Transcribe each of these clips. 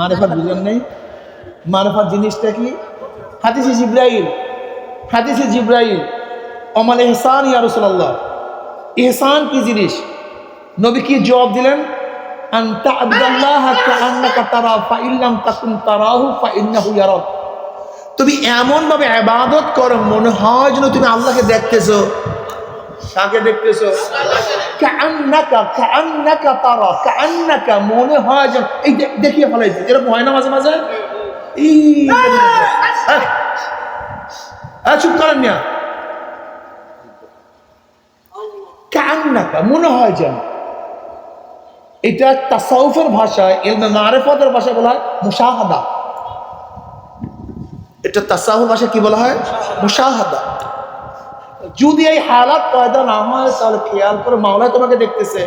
মারেফাত বুঝেন নেই। মারেফাত জিনিসটা কি? হাদিসে জিব্রাইল হাদিসে জিব্রাইল অমাল এহসান ইয়া রাসূলুল্লাহ ইহসান কি জিনিস? নবী কি জবাব দিলেন? তুমি এমন ভাবে ইবাদত করো, মনে হয় যেন তুমি আল্লাহকে দেখতেছো। কাকে দেখতেছো? কাআন্নাকা কাআন্নাকা তারা, কাআন্নাকা মনে হয় যেন এই দেখিয়ে ফেলাইছে। এরকম হয় না মাঝে মাঝে? চুপ করেন মিয়া। কান্নাকা মনে হয় যেন এটা তাসাউফের ভাষায় এলমে মারেফতের ভাষায় বলা হয় মুশাহাদা। এটা তাসাউফের ভাষায় কি বলা হয়? মুশাহাদা। যদি এই হালাত পয়দা না হয়, তাহলে খেয়াল করে মাওলায় তোমাকে দেখতেছে।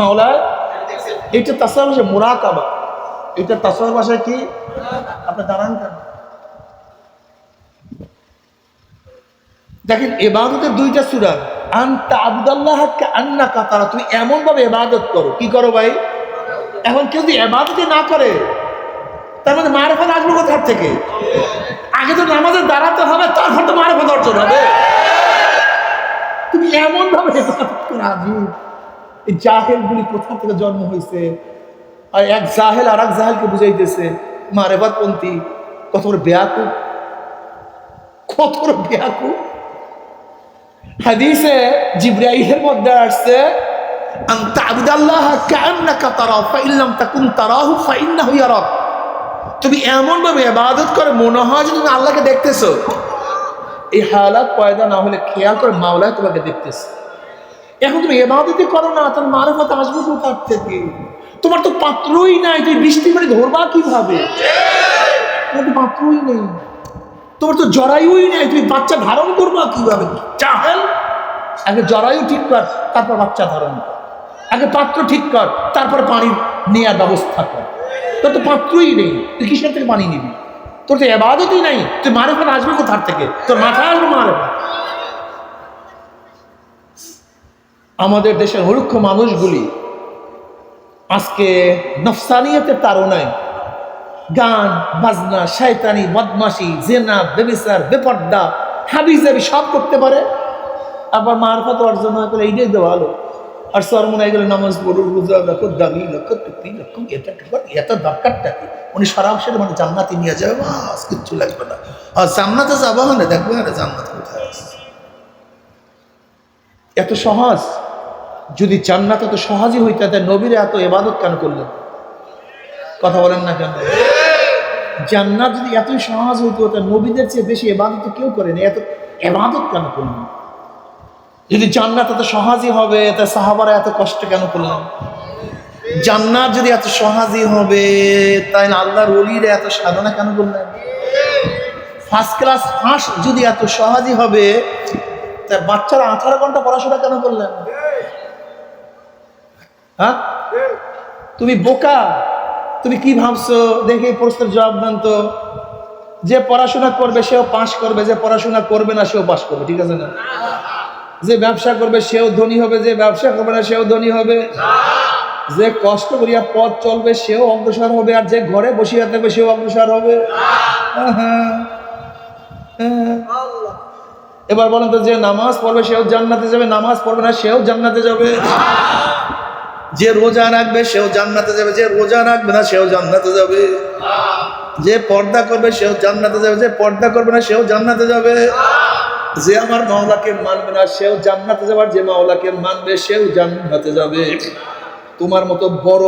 মাওলায়? এটা তাসাউফ ভাষায় মুরাকাবা। এটা তাসাউফ ভাষায় কি? আপনি দাঁড়ান কেন? দেখেন, এবাদতের দুইটা সুরা। আন্তা আবুদাল্লাহ আন্না কাতারা তুমি এমন ভাবে এবাদত করো। কি করো ভাই? এখন কেউ যদি এবাদতে না করে, তার মধ্যে মারফত আসবে কোথার থেকে? আগে তো নামাজে দাঁড়াতে হবে, তারপর তো মারেফত অর্জন হবে। তুমি এমন ভাবে আজিব। এই জাহেলগুলি কোথা থেকে জন্ম হয়েছে আর এক জাহেল আর এক জাহেলকে বুঝাইতেছে মারেফত পন্থী কত বড় বেয়াকুব কত বড় বেয়াকুব হাদিসে জিব্রাইলের মধ্যে আসছে, আন তা'বুদাল্লাহ কাআন্নাকা তারাহু তারাহু তুমি এমন ভাবে ইবাদত করে, মনে হয় যে তুমি আল্লাহকে দেখতেছো। এই হালাত পয়দা না হলে খেয়াল করে মাওলায় তোমাকে দেখতেছে। এখন তুমি এবাদতই করো না, তোর মারফত আসবে কোথার থেকে? তোমার তো পাত্রই নাই তুমি বৃষ্টি মানে ধরবা কীভাবে? তোমার তো পাত্রই নেই। তোমার তো জরায়ুই নেই, তুমি বাচ্চা ধারণ করবা কীভাবে? চাহেল আগে জরায়ু ঠিক কর, তারপর বাচ্চা ধারণ কর। আগে পাত্র ঠিক কর, তারপর পানি নেয়ার ব্যবস্থা কর। তোর তো পাত্রই নেই, তুই কিসের থেকে পানি নিবি? তোর তো এবাদতই নাই। তুই মারেফাত আসবে কোথার থেকে? তোর মাথায় আসবে মারেফাত আমাদের দেশের হরুক্ষ মানুষগুলি আজকে নফসানিয়তের তারণায় গান, বাজনা, শয়তানি, বদমাশি, জেনা বেবিসার বেপর্দা হাবি জাবি সব করতে পারে। আবার মারফত অর্জন হয় করে এইটাই তো ভালো। আর সরমনায় গেলে নামাজ পড়ো রোজা রাখো দাবি রাখো টুপি রাখো এটা ঠোকর এত দরকারটা কি? উনি সরাসরি মানে জান্নাতে নিয়ে যাবে, বাস, কিচ্ছু লাগবে না। আর জান্নাতে যাব মানে দেখবে আরে জান্নাত কোথায় আছে। এত সহজ? যদি জান্নাত এত সহজই হইতে, তাহলে নবীরা এত এবাদত কেন করলেন? কথা বলেন না কেন? জান্নাত যদি এতই সহজ হইতো তা নবীদের চেয়ে বেশি এবাদত কেউ করেনি, এত এবাদত কেন করলেন? যদি জান্নাত এত সহজই হবে, তা সাহাবারা এত কষ্ট কেন করলেন জান্নাত যদি এত সহজই হবে তাই আল্লাহর অলিরা এত সাধনা কেন করলেন? ফার্স্ট ক্লাস ফার্স্ট যদি এত সহজই হবে, তা বাচ্চারা আঠারো ঘণ্টা পড়াশোনা কেন করলেন? হ্যাঁ? তুমি বোকা। তুমি কি ভাবছ? দেখে প্রশ্নের জবাব দেন তো। যে পড়াশোনা করবে, সেও পাশ করবে, যে পড়াশোনা করবে না, সেও পাশ করবে, ঠিক আছে না? যে ব্যবসা করবে সেও ধনী হবে, যে ব্যবসা করবে না সেও ধনী হবে। যে কষ্ট করিয়া পথ চলবে সেও অগ্রসর হবে, আর যে ঘরে বসিয়া থাকবে সেও অগ্রসর হবে। এবার বলেন তো, যে নামাজ পড়বে সেও জান্নাতে যাবে, নামাজ পড়বে না সেও জান্নাতে যাবে। যে রোজা রাখবে সেও জান্নাতে যাবে, যে রোজা রাখবে না সেও জান্নাতে যাবে। যে পর্দা করবে সেও জান্নাতে যাবে, যে পর্দা করবে না সেও জান্নাতে যাবে। যে আমার মাওলাকে মানবে না, সেও জান্নাতে যাবার যে মাওলাকে মানবে, সেও জান্নাতে যাবে। তোমার মতো বড়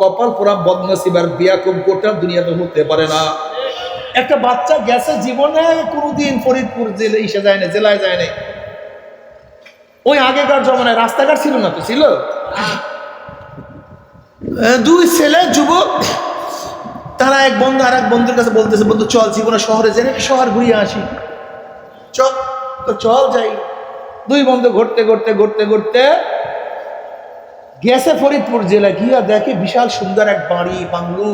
কপাল পোড়া বিয়া খুব গোটা দুনিয়াতে হতে পারে না। একটা বাচ্চা গেছে জীবনে, কোনোদিন ফরিদপুর জেলে, ইসে যায় না জেলায় যায় না ওই আগেকার জমানায় রাস্তাঘাট ছিল না তো? ছিল? দুই ছেলে, যুবক, তারা এক বন্ধু আর এক বন্ধুর কাছে বলতেছে, বন্ধু, চল, জীবনে শহরে নাকি শহর ঘুরিয়ে আসি। চল। তো চল যাই। দুই বন্ধু ঘুরতে ঘুরতে ঘুরতে ঘুরতে গেছে ফরিদপুর জেলা। গিয়া দেখে বিশাল সুন্দর এক বাড়ি বাংলু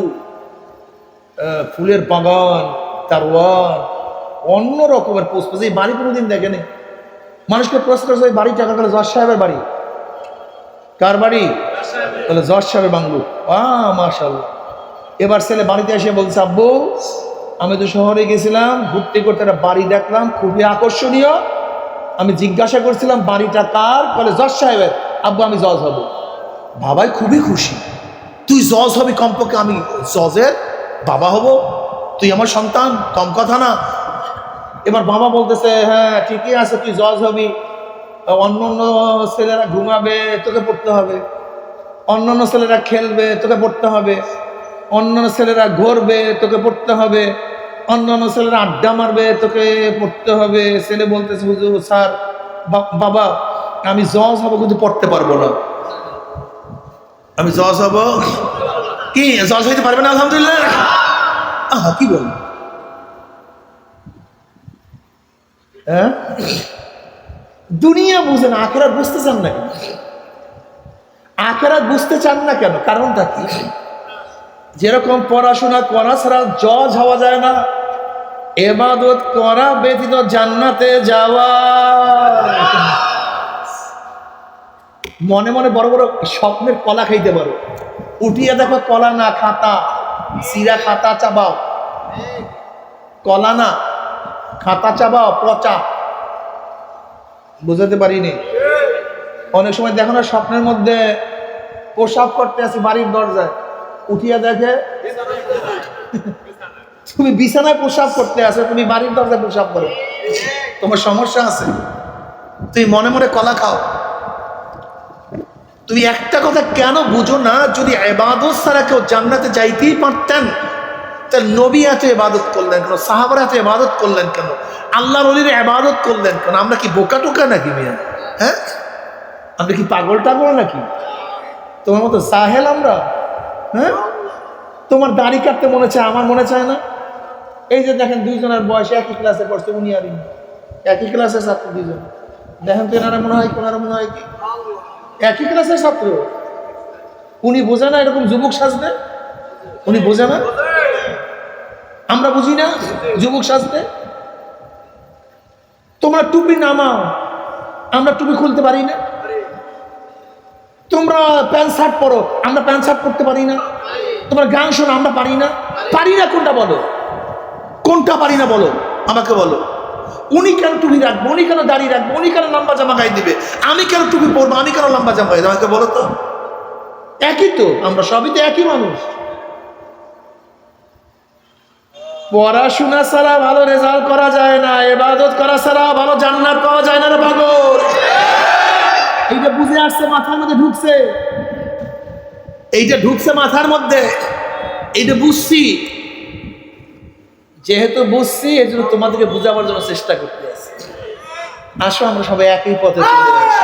ফুলের বাগান তারওয়ার অন্য রকমের পুষ্প। এই বাড়ি কোনোদিন দেখেনি? মানুষকে প্রশ্ন করছে ওই বাড়ি টাকা জজ সাহেবের বাড়ি। কার বাড়ি? তাহলে জজ সাহেবের বাংলু আ মাশাল্লাহ এবার ছেলে বাড়িতে এসে বলছে, আব্বু আমি তো শহরে গেছিলাম, ঘুরতে করতে একটা বাড়ি দেখলাম, খুবই আকর্ষণীয়। আমি জিজ্ঞাসা করছিলাম, বাড়িটা কার? বলে, জজ সাহেবের। আব্বু, আমি জজ হব। বাবাই খুবই খুশি। তুই জজ হবি কমপক্ষে, আমি জজের বাবা হব। তুই আমার সন্তান, কম কথা না। এবার বাবা বলতেছে হ্যাঁ ঠিকই আছে, তুই জজ হবি। অন্য অন্য ছেলেরা ঘুমাবে, তোকে পড়তে হবে। অন্য অন্য ছেলেরা খেলবে, তোকে পড়তে হবে। অন্য অন্য ছেলেরা ঘুরবে, তোকে পড়তে হবে। অন্য অন্য ছেলেরা আড্ডা মারবে, তোকে পড়তে হবে। ছেলে বলতেছে, হুজুর, স্যার বাবা, আমি জজ হব কিন্তু পড়তে পারব না। আমি জজ হব? কি, জজ হইতে পারবে না, আলহামদুলিল্লাহ? কি বল? হ্যাঁ? দুনিয়া বুঝেন আখেরাত বুঝতে চান না কেন আখেরাত বুঝতে চান না কেন? কারণটা কি? যেরকম পড়াশোনা করা ছাড়া জজ হওয়া যায় না, এবাদত করা ব্যতীত জান্নাতে যাওয়া। মনে মনে বড় বড় স্বপ্নের কলা খাইতে পারো। উঠিয়ে দেখো কলা না, খাতা। সিরা খাতা চাবাও। কলা না, খাতা চাবাও, পচা। বুঝাতে পারিনি? অনেক সময় দেখো না, স্বপ্নের মধ্যে প্রসাব করতে আছে বাড়ির দরজায়। উঠিয়া দেখে, তুমি বিছানায় প্রসাব করতে আসো, তুমি বাড়ির দরজায় প্রসাব করো। তোমার সমস্যা আছে? তুমি মনে মনে কলা খাও। তুমি একটা কথা কেন বুঝো না, যদি এবাদত ছাড়া কেউ জান্নাতে যাইতেই পারতেন তাহলে নবী এত এবাদত করলেন কেন? সাহাবারা এত এবাদত করলেন কেন? আল্লাহ অলির এবাদত করলেন কেন? আমরা কি বোকা টোকা নাকি মিয়া? হ্যাঁ? আমরা কি পাগল টাগল নাকি? তোমার মতো সাহেল আমরা? হ্যাঁ? তোমার দাড়ি কাটতে মনে চায়, আমার মনে চায় না? এই যে দেখেন দুইজনের বয়স, একই ক্লাসে পড়ছে, উনি আর। একই ক্লাসের ছাত্র দুইজন। দেখেন তো এনারা মনে হয় কোনারা মনে হয় কি? একই ক্লাসের ছাত্র। উনি বোঝে না এরকম যুবক সাজবে উনি বোঝে না? আমরা বুঝি না যুবক সাজতে? তোমরা টুপি নামাও, আমরা টুপি খুলতে পারি না? তোমরা প্যান্ট শার্ট পরো, আমরা প্যান্ট শার্ট পরতে পারি না। তোমরা গান শোনো, আমরা পারি না। পারি না কোনটা বলো? কোনটা পারি না বলো? আমাকে বলো। উনি কেন টুপি রাখব? উনি কেন দাঁড়িয়ে রাখব? উনি কেন লম্বা জামা গায়ে দিবে? আমি কেন টুপি পরবো? আমি কেন লম্বা জামা গায়ে আমাকে বলো তো। একই তো, আমরা সবই তো একই মানুষ। পড়াশোনা ছাড়া ভালো রেজাল্ট করা যায় না এবাদত করা ছাড়া ভালো জান্নাত পাওয়া যায় না রে পাগল। এইটা বুঝে আসছে, মাথার মধ্যে ঢুকছে। এইটা ঢুকছে মাথার মধ্যে। এইটা বুঝছি। যেহেতু বুঝছি এই জন্য তোমাদেরকে বুঝাবার জন্য চেষ্টা করতে আসো, আমরা সবাই একই পথে চলে যাই